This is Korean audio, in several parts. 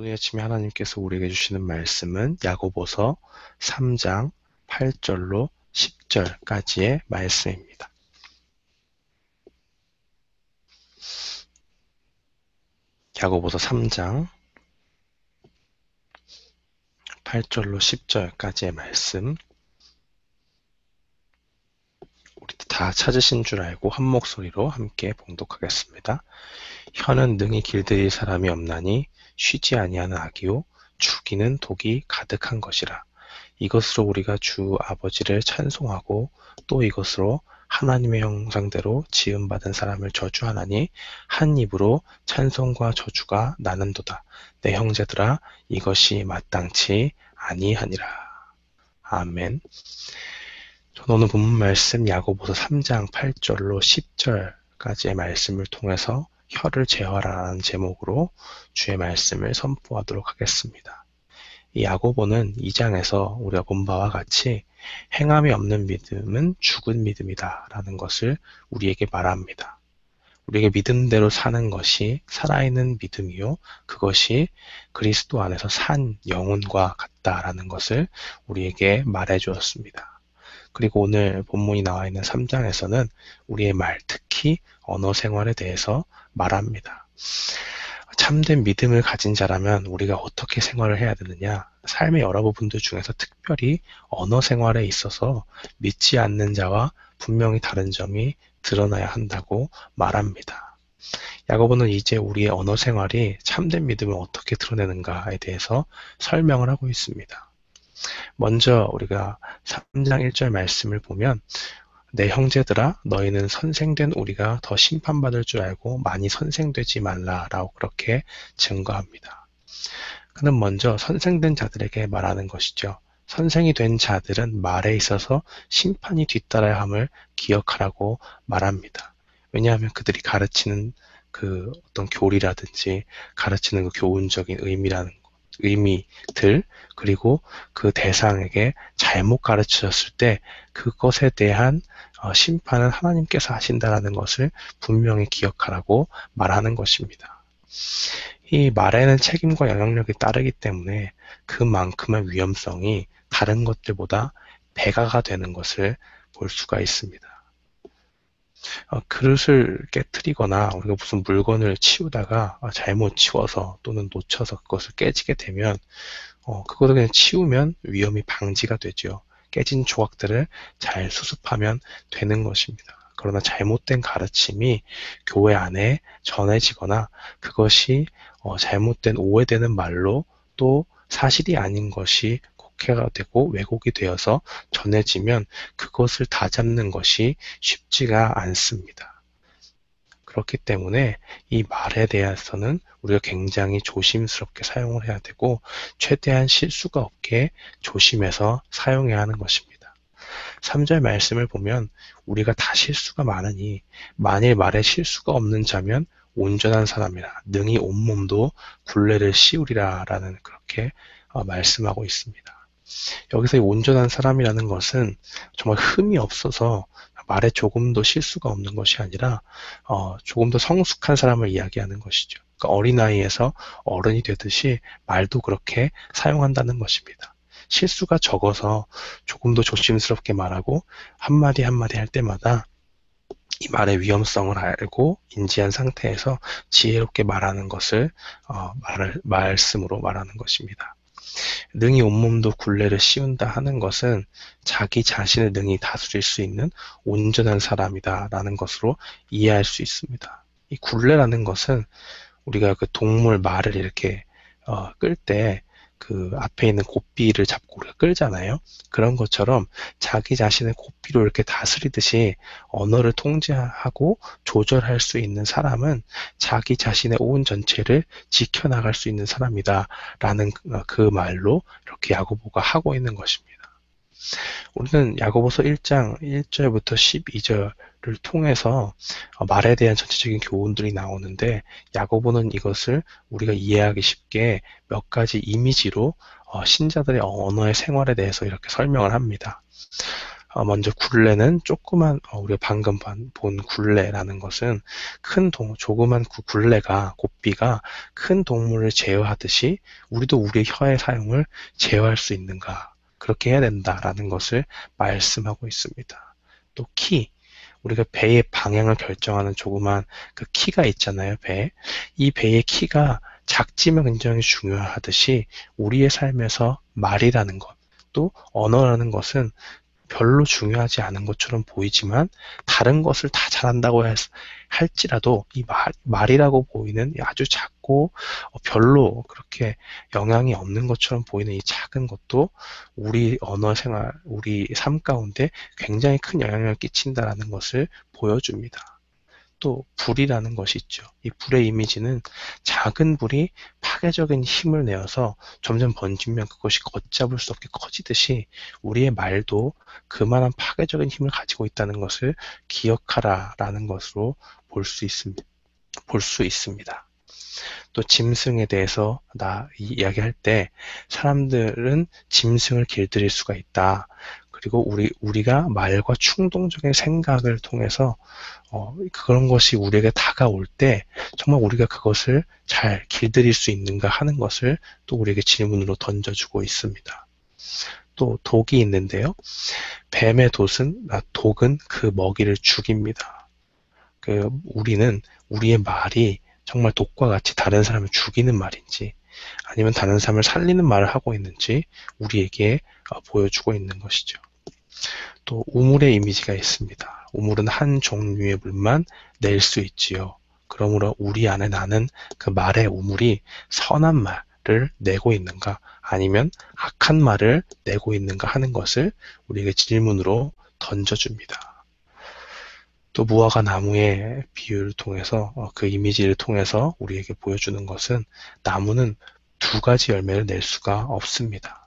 오늘 아침에 하나님께서 우리에게 주시는 말씀은 야고보서 3장 8절로 10절까지의 말씀입니다. 야고보서 3장 8절로 10절까지의 말씀 우리 다 찾으신 줄 알고 한 목소리로 함께 봉독하겠습니다. 혀는 능히 길들일 사람이 없나니 쉬지 아니하는 악이요 죽이는 독이 가득한 것이라. 이것으로 우리가 주 아버지를 찬송하고 또 이것으로 하나님의 형상대로 지음받은 사람을 저주하나니 한 입으로 찬송과 저주가 나는도다. 내 형제들아 이것이 마땅치 아니하니라. 아멘. 저는 오늘 본문 말씀 야고보서 3장 8절로 10절까지의 말씀을 통해서 혀를 제어하라는 제목으로 주의 말씀을 선포하도록 하겠습니다. 이 야고보는 2장에서 우리가 본 바와 같이 행함이 없는 믿음은 죽은 믿음이다 라는 것을 우리에게 말합니다. 우리에게 믿음대로 사는 것이 살아있는 믿음이요. 그것이 그리스도 안에서 산 영혼과 같다라는 것을 우리에게 말해 주었습니다. 그리고 오늘 본문이 나와 있는 3장에서는 우리의 말, 특히 언어 생활에 대해서 말합니다. 참된 믿음을 가진 자라면 우리가 어떻게 생활을 해야 되느냐? 삶의 여러 부분들 중에서 특별히 언어 생활에 있어서 믿지 않는 자와 분명히 다른 점이 드러나야 한다고 말합니다. 야고보는 이제 우리의 언어 생활이 참된 믿음을 어떻게 드러내는가에 대해서 설명을 하고 있습니다. 먼저 우리가 3장 1절 말씀을 보면 내 형제들아 너희는 선생된 우리가 더 심판받을 줄 알고 많이 선생되지 말라라고 그렇게 증거합니다. 그는 먼저 선생된 자들에게 말하는 것이죠. 선생이 된 자들은 말에 있어서 심판이 뒤따라야 함을 기억하라고 말합니다. 왜냐하면 그들이 가르치는 그 어떤 교리라든지 가르치는 그 교훈적인 의미라는 의미들 그리고 그 대상에게 잘못 가르쳐졌을 때 그것에 대한 어, 심판은 하나님께서 하신다라는 것을 분명히 기억하라고 말하는 것입니다. 이 말에는 책임과 영향력이 따르기 때문에 그만큼의 위험성이 다른 것들보다 배가가 되는 것을 볼 수가 있습니다. 어, 그릇을 깨뜨리거나 우리가 무슨 물건을 치우다가 잘못 치워서 또는 놓쳐서 그것을 깨지게 되면 어, 그것을 그냥 치우면 위험이 방지가 되죠. 깨진 조각들을 잘 수습하면 되는 것입니다. 그러나 잘못된 가르침이 교회 안에 전해지거나 그것이 어, 잘못된 오해되는 말로 또 사실이 아닌 것이 곡해가 되고 왜곡이 되어서 전해지면 그것을 다 잡는 것이 쉽지가 않습니다. 그렇기 때문에 이 말에 대해서는 우리가 굉장히 조심스럽게 사용을 해야 되고 최대한 실수가 없게 조심해서 사용해야 하는 것입니다. 3절 말씀을 보면 우리가 다 실수가 많으니 만일 말에 실수가 없는 자면 온전한 사람이라 능히 온몸도 굴레를 씌우리라 라는 그렇게 어, 말씀하고 있습니다. 여기서 이 온전한 사람이라는 것은 정말 흠이 없어서 말에 조금 더 실수가 없는 것이 아니라 어, 조금 더 성숙한 사람을 이야기하는 것이죠. 그러니까 어린아이에서 어른이 되듯이 말도 그렇게 사용한다는 것입니다. 실수가 적어서 조금 더 조심스럽게 말하고 한마디 한마디 할 때마다 이 말의 위험성을 알고 인지한 상태에서 지혜롭게 말하는 것을 어, 말을 말씀으로 말하는 것입니다. 능히 온몸도 굴레를 씌운다 하는 것은 자기 자신을 능히 다스릴 수 있는 온전한 사람이다 라는 것으로 이해할 수 있습니다. 이 굴레라는 것은 우리가 그 동물 말을 이렇게 어, 끌때 그 앞에 있는 고삐를 잡고 우리가 끌잖아요. 그런 것처럼 자기 자신의 고삐로 이렇게 다스리듯이 언어를 통제하고 조절할 수 있는 사람은 자기 자신의 온 전체를 지켜나갈 수 있는 사람이다. 라는 그 말로 이렇게 야고보가 하고 있는 것입니다. 우리는 야고보서 1장 1절부터 12절을 통해서 어, 말에 대한 전체적인 교훈들이 나오는데 야고보는 이것을 우리가 이해하기 쉽게 몇 가지 이미지로 어, 신자들의 언어의 생활에 대해서 이렇게 설명을 합니다. 어, 먼저 굴레는 조그만 어, 우리가 방금 본 굴레라는 것은 큰 동, 조그만 그 굴레가 고삐가 큰 동물을 제어하듯이 우리도 우리의 혀의 사용을 제어할 수 있는가 그렇게 해야 된다라는 것을 말씀하고 있습니다. 또 키, 우리가 배의 방향을 결정하는 조그만 그 키가 있잖아요, 배. 이 배의 키가 작지만 굉장히 중요하듯이 우리의 삶에서 말이라는 것, 또 언어라는 것은 별로 중요하지 않은 것처럼 보이지만 다른 것을 다 잘한다고 할지라도 이 말, 말이라고 보이는 아주 작고 어, 별로 그렇게 영향이 없는 것처럼 보이는 이 작은 것도 우리 언어 생활, 우리 삶 가운데 굉장히 큰 영향을 끼친다라는 것을 보여줍니다. 또 불이라는 것이 있죠. 이 불의 이미지는 작은 불이 파괴적인 힘을 내어서 점점 번지면 그것이 걷잡을 수 없게 커지듯이 우리의 말도 그만한 파괴적인 힘을 가지고 있다는 것을 기억하라라는 것으로 볼 수 있습니다. 볼 수 있습니다. 또 짐승에 대해서 나 이야기할 때 사람들은 짐승을 길들일 수가 있다. 그리고 우리 우리가 말과 충동적인 생각을 통해서 어, 그런 것이 우리에게 다가올 때 정말 우리가 그것을 잘 길들일 수 있는가 하는 것을 또 우리에게 질문으로 던져주고 있습니다. 또 독이 있는데요. 뱀의 독은, 아, 독은 그 먹이를 죽입니다. 그 우리는 우리의 말이 정말 독과 같이 다른 사람을 죽이는 말인지 아니면 다른 사람을 살리는 말을 하고 있는지 우리에게 어, 보여주고 있는 것이죠. 또 우물의 이미지가 있습니다. 우물은 한 종류의 물만 낼 수 있지요. 그러므로 우리 안에 나는 그 말의 우물이 선한 말을 내고 있는가 아니면 악한 말을 내고 있는가 하는 것을 우리에게 질문으로 던져줍니다. 또 무화과 나무의 비유를 통해서 어, 그 이미지를 통해서 우리에게 보여주는 것은 나무는 두 가지 열매를 낼 수가 없습니다.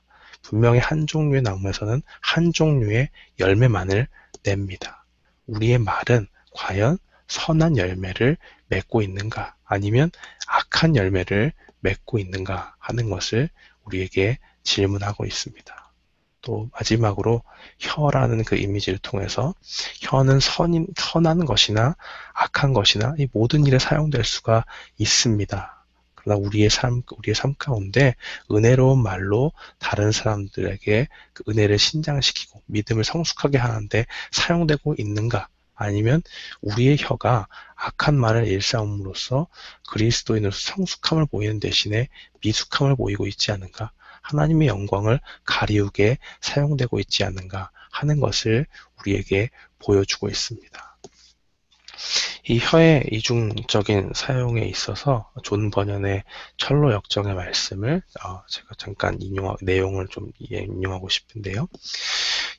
분명히 한 종류의 나무에서는 한 종류의 열매만을 냅니다. 우리의 말은 과연 선한 열매를 맺고 있는가 아니면 악한 열매를 맺고 있는가 하는 것을 우리에게 질문하고 있습니다. 또 마지막으로 혀라는 그 이미지를 통해서 혀는 선인, 선한 것이나 악한 것이나 이 모든 일에 사용될 수가 있습니다. 그러나 우리의 삶, 우리의 삶 가운데 은혜로운 말로 다른 사람들에게 그 은혜를 신장시키고 믿음을 성숙하게 하는데 사용되고 있는가? 아니면 우리의 혀가 악한 말을 일삼음으로써 그리스도인으로서 성숙함을 보이는 대신에 미숙함을 보이고 있지 않은가? 하나님의 영광을 가리우게 사용되고 있지 않은가 하는 것을 우리에게 보여주고 있습니다. 이 혀의 이중적인 사용에 있어서 존 번연의 철로 역정의 말씀을 어, 제가 잠깐 인용 내용을 좀 인용하고 싶은데요.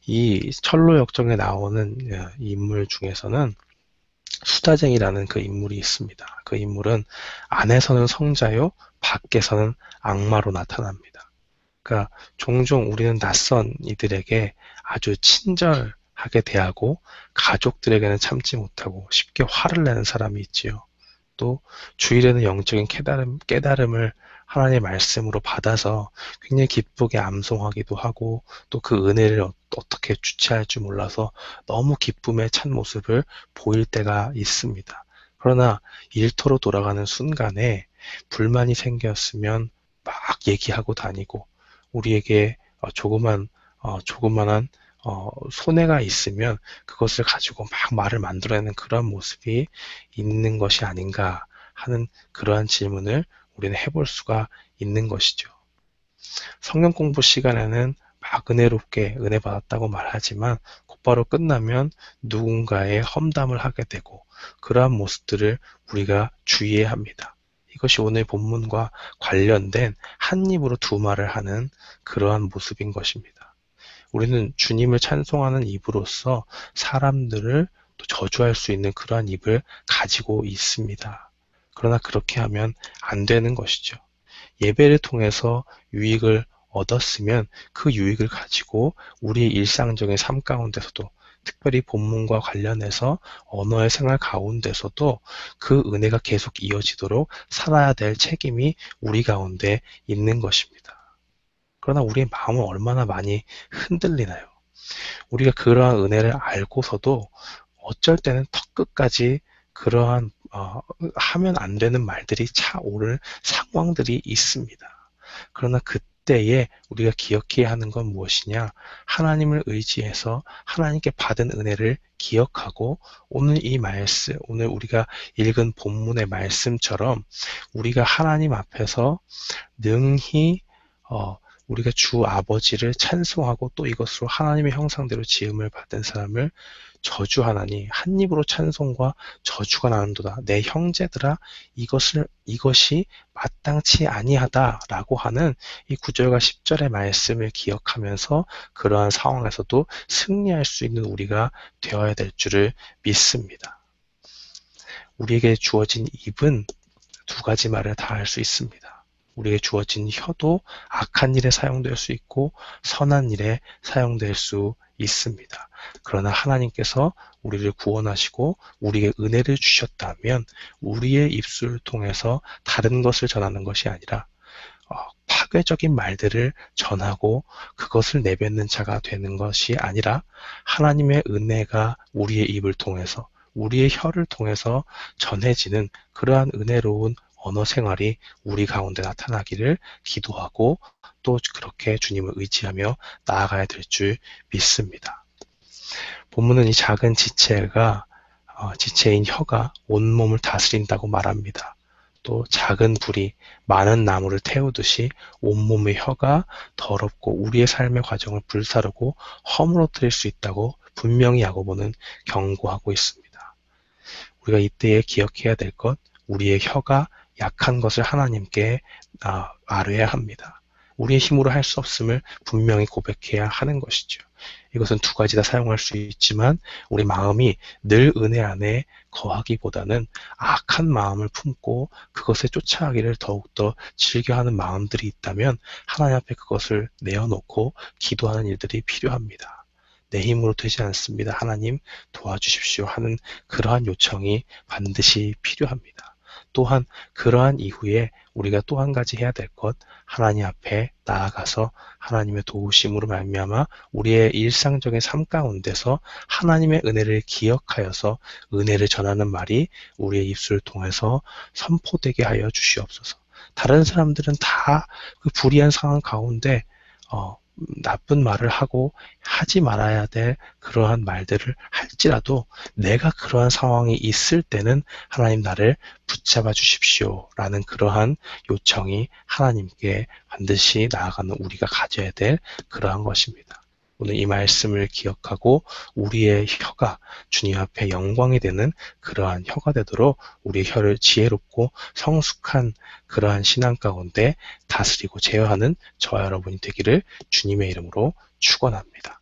이 철로 역정에 나오는 어, 인물 중에서는 수다쟁이라는 그 인물이 있습니다. 그 인물은 안에서는 성자요, 밖에서는 악마로 나타납니다. 그러니까 종종 우리는 낯선 이들에게 아주 친절 하게 대하고 가족들에게는 참지 못하고 쉽게 화를 내는 사람이 있지요. 또 주일에는 영적인 깨달음, 깨달음을 하나님의 말씀으로 받아서 굉장히 기쁘게 암송하기도 하고 또 그 은혜를 어떻게 주체할 줄 몰라서 너무 기쁨에 찬 모습을 보일 때가 있습니다. 그러나 일터로 돌아가는 순간에 불만이 생겼으면 막 얘기하고 다니고 우리에게 어, 조그만 어, 조그만한 어, 손해가 있으면 그것을 가지고 막 말을 만들어내는 그런 모습이 있는 것이 아닌가 하는 그러한 질문을 우리는 해볼 수가 있는 것이죠. 성경 공부 시간에는 막 은혜롭게 은혜 받았다고 말하지만 곧바로 끝나면 누군가의 험담을 하게 되고 그러한 모습들을 우리가 주의해야 합니다. 이것이 오늘 본문과 관련된 한 입으로 두 말을 하는 그러한 모습인 것입니다. 우리는 주님을 찬송하는 입으로서 사람들을 또 저주할 수 있는 그러한 입을 가지고 있습니다. 그러나 그렇게 하면 안 되는 것이죠. 예배를 통해서 유익을 얻었으면 그 유익을 가지고 우리의 일상적인 삶 가운데서도 특별히 본문과 관련해서 언어의 생활 가운데서도 그 은혜가 계속 이어지도록 살아야 될 책임이 우리 가운데 있는 것입니다. 그러나 우리의 마음은 얼마나 많이 흔들리나요? 우리가 그러한 은혜를 알고서도 어쩔 때는 턱 끝까지 그러한 어, 하면 안 되는 말들이 차오를 상황들이 있습니다. 그러나 그때에 우리가 기억해야 하는 건 무엇이냐? 하나님을 의지해서 하나님께 받은 은혜를 기억하고 오늘 이 말씀, 오늘 우리가 읽은 본문의 말씀처럼 우리가 하나님 앞에서 능히 어, 우리가 주 아버지를 찬송하고 또 이것으로 하나님의 형상대로 지음을 받은 사람을 저주하나니 한 입으로 찬송과 저주가 나는도다. 내 형제들아 이것을 이것이 마땅치 아니하다라고 하는 이 9절과 10절의 말씀을 기억하면서 그러한 상황에서도 승리할 수 있는 우리가 되어야 될 줄을 믿습니다. 우리에게 주어진 입은 두 가지 말을 다 할 수 있습니다. 우리에게 주어진 혀도 악한 일에 사용될 수 있고 선한 일에 사용될 수 있습니다. 그러나 하나님께서 우리를 구원하시고 우리에게 은혜를 주셨다면 우리의 입술을 통해서 다른 것을 전하는 것이 아니라 어, 파괴적인 말들을 전하고 그것을 내뱉는 자가 되는 것이 아니라 하나님의 은혜가 우리의 입을 통해서 우리의 혀를 통해서 전해지는 그러한 은혜로운 언어 생활이 우리 가운데 나타나기를 기도하고 또 그렇게 주님을 의지하며 나아가야 될 줄 믿습니다. 본문은 이 작은 지체가 어, 지체인 혀가 온 몸을 다스린다고 말합니다. 또 작은 불이 많은 나무를 태우듯이 온몸의 혀가 더럽고 우리의 삶의 과정을 불사르고 허물어뜨릴 수 있다고 분명히 야고보는 경고하고 있습니다. 우리가 이때에 기억해야 될 것, 우리의 혀가 약한 것을 하나님께 아, 아뢰야 합니다. 우리의 힘으로 할 수 없음을 분명히 고백해야 하는 것이죠. 이것은 두 가지 다 사용할 수 있지만 우리 마음이 늘 은혜 안에 거하기보다는 악한 마음을 품고 그것에 쫓아가기를 더욱더 즐겨하는 마음들이 있다면 하나님 앞에 그것을 내어놓고 기도하는 일들이 필요합니다. 내 힘으로 되지 않습니다. 하나님 도와주십시오 하는 그러한 요청이 반드시 필요합니다. 또한 그러한 이후에 우리가 또 한 가지 해야 될 것, 하나님 앞에 나아가서 하나님의 도우심으로 말미암아 우리의 일상적인 삶 가운데서 하나님의 은혜를 기억하여서 은혜를 전하는 말이 우리의 입술을 통해서 선포되게 하여 주시옵소서. 다른 사람들은 다 그 불의한 상황 가운데 어, 나쁜 말을 하고 하지 말아야 될 그러한 말들을 할지라도 내가 그러한 상황이 있을 때는 하나님 나를 붙잡아 주십시오 라는 그러한 요청이 하나님께 반드시 나아가는 우리가 가져야 될 그러한 것입니다. 오늘 이 말씀을 기억하고 우리의 혀가 주님 앞에 영광이 되는 그러한 혀가 되도록 우리의 혀를 지혜롭고 성숙한 그러한 신앙 가운데 다스리고 제어하는 저와 여러분이 되기를 주님의 이름으로 축원합니다.